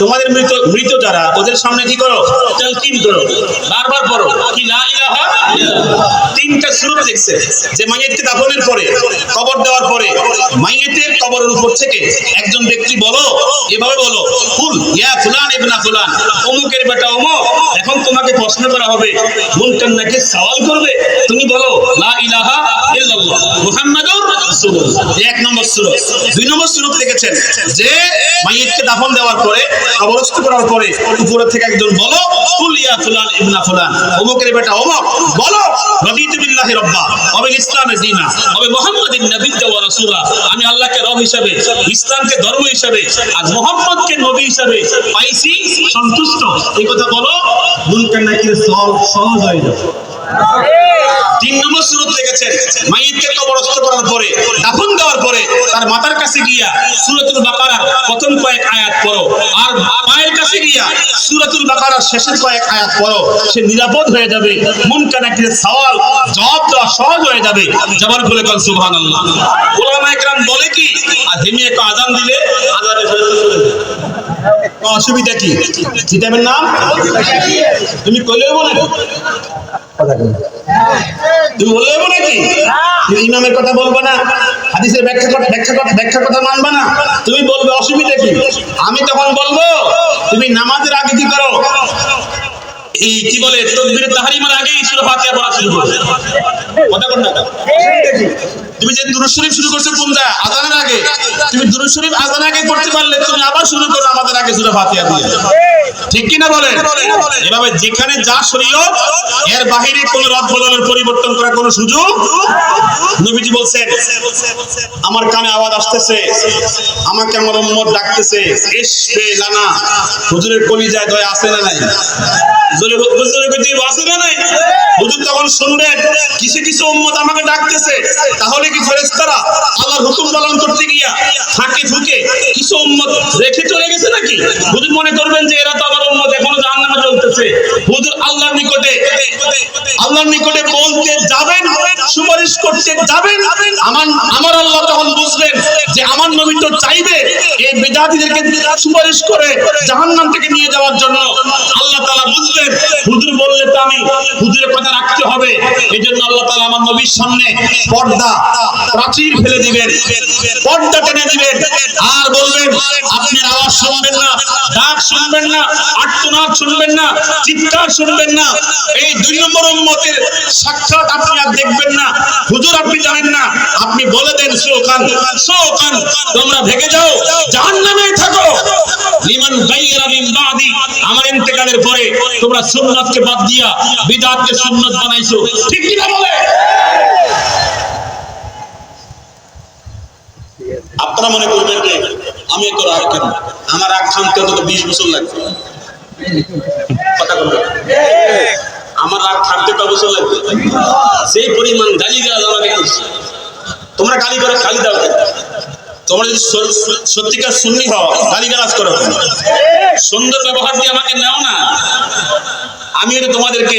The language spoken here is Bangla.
তোমাদের মৃত মৃত যারা, ওদের সামনে কি করো? করো, বারবার পড়ো, কি তিনটা দেখছে যে মাইয়াতকে দাফনের পরে, কবর দেওয়ার পরে, মাইয়াতের কবরের উপর থেকে একজন ব্যক্তি বলো, এভাবে বলো, ফুল, ইয়া ফুলান ইবনা ফুলান। অমুকের বেটা অমুক, এখন তোমাকে প্রশ্ন করা হবে মুনকার নাকি সওয়াল করবে? তুমি বলো, লা ইলাহা ইল্লাল্লাহ। এই এক নম্বর সূরা দুই নম্বর সূরা লিখেছেন যে দাফন দেওয়ার পরে, কবরস্থ করার পরে উপরে থেকে একজন বলো ইবনা অমুকের বেটা অমুক, বলো রাদিতু বিল্লাহি রাব্বা। ইসলামি দীনা রাসূলা। আমি আল্লাহকে রব হিসাবে, ইসলামকে ধর্ম হিসাবে, আর মুহাম্মদকে নবী হিসাবে পাইছি, সন্তুষ্ট। এই কথা বলো, মুনকার নাকির সহজ সহজ হয়ে যাবে। তিন নম্বর সুরত লিখেছেন মাইয়িতকে কবরস্থ করার পরে, দাফন দেওয়ার পরে তার মাতার কাছে গিয়া সূরাতুল বাকারার প্রথম কয়েক আয়াত পড়ো। আর মায়ের কাছে গিয়া সূরাতুল বাকারার শেষের কয়েক আয়াত পড়ো। সে নিরাপদ হয়ে যাবে। মন কানাকির সওয়াল, জবাব দেওয়া সহজ হয়ে যাবে। জবান খুলে কল সুবহানাল্লাহ। ওলামা একরাম বলে কি? আর হেমি একটা আজান দিলে আজানের ফেরত চলে যায়। অসুবিধা কি? কিতাবের নাম? তুমি কইলেও বলে। তুমি নাকি? তুমি ইমামের কথা বলবে না। হাদিসের ব্যাখ্যা ব্যাখ্যা ব্যাখ্যা কথা মানবে না। তুমি বলবে অসুবিধা কি? আমি তখন বলব তুমি নামাজের আগে কি করো? এই কি বলে তকবীর তাহরিমার আগেই সূরা ফাতিহা পড়া শুরু করো। কথা কোন না। তুমি যে দুরূদ শরীফ শুরু করছ কোনটা আজানের আগে। তুমি দুরূদ শরীফ আজানের আগে পড়তে পারলে তুমি আবার শুরু করো আমাদের আগে সূরা ফাতিহা দিয়ে। ঠিক কি না বলেন? এভাবে যেখানে যা শরীয়ত এর বাহিরে কোন রদ বদলের পরিবর্তন করার কোনো সুযোগ নবীজি বলছেন আমার কানে আওয়াজ আসতেছে আমাকে আমার উম্মত ডাকতেছে এসবে লানা হুজুরের কলিজায় দয়া আছে না নাই? হুজুরে হুজুরে কইতে আছে না নাই? হুজুর তখন শুনবেন কিছু কিছু উম্মত আমাকে ডাকতেছে তাহলে কি ফেরেশতারা আল্লাহর হুকুম পালন করতে গিয়া ফাঁকে ফুকে কিছু উম্মত রেখে চলে গেছে নাকি? হুজুর মনে করবেন জাহান্নামে হুজুর আল্লাহর নিকটে আল্লাহর নিকটে বলতে যাবেন, সুপারিশ করতে যাবেন। আমার আমার আল্লাহ তখন বুঝবেন যে আমার নবী তো চাইবে এই বেদাতিদেরকে সুপারিশ করে জাহান্নাম থেকে নিয়ে যাওয়ার জন্য। আল্লাহ তাআলা বুঝবেন, হুজুর বললে তো আমি হুজুরের কথা রাখতে হবে। এই জন্য আল্লাহ তাআলা আমার নবীর সামনে পর্দা প্রাচীর ফেলে দিবেন, পর্দা টেনে দিবেন। আর বলবেন, আপনার আওয়াজ শুনবেন না ডাক শুনবেন না, আর্তনাদ শুনবেন না, চিৎকার শুনবেন না। এই দুই নম্বর উম্মতের সাক্ষাৎ আপনি আর দেখবেন না। হুজুর আপনি জানেন না। আপনি বলে দেন সোখান সোখান তোমরা ভেগে যাও জাহান্নামে থাকো। লিমান গায়রা মিন বাদি, আমার ইন্তেকালের পরে তোমরা সুন্নাতকে বাদ দিয়া বিদআতকে সুন্নাত বানাইছো। ঠিক কি না বলে? আপনারা মনে করবেন যে আমি এত রাগ কেন? আমার রাগ থামতে অন্তত বিশ বছর লাগবে। আমার রাগ থামতে কত বছর লাগবে? সেই পরিমাণ গালি গালাজ আমাকে করছে তোমরা গালি করে গালি দাও? তোমরা যদি সত্যিকার সুন্নি হও গালি গালাজ করো সুন্দর ব্যবহার দিয়ে আমাকে নেও না। আমি তোমাদেরকে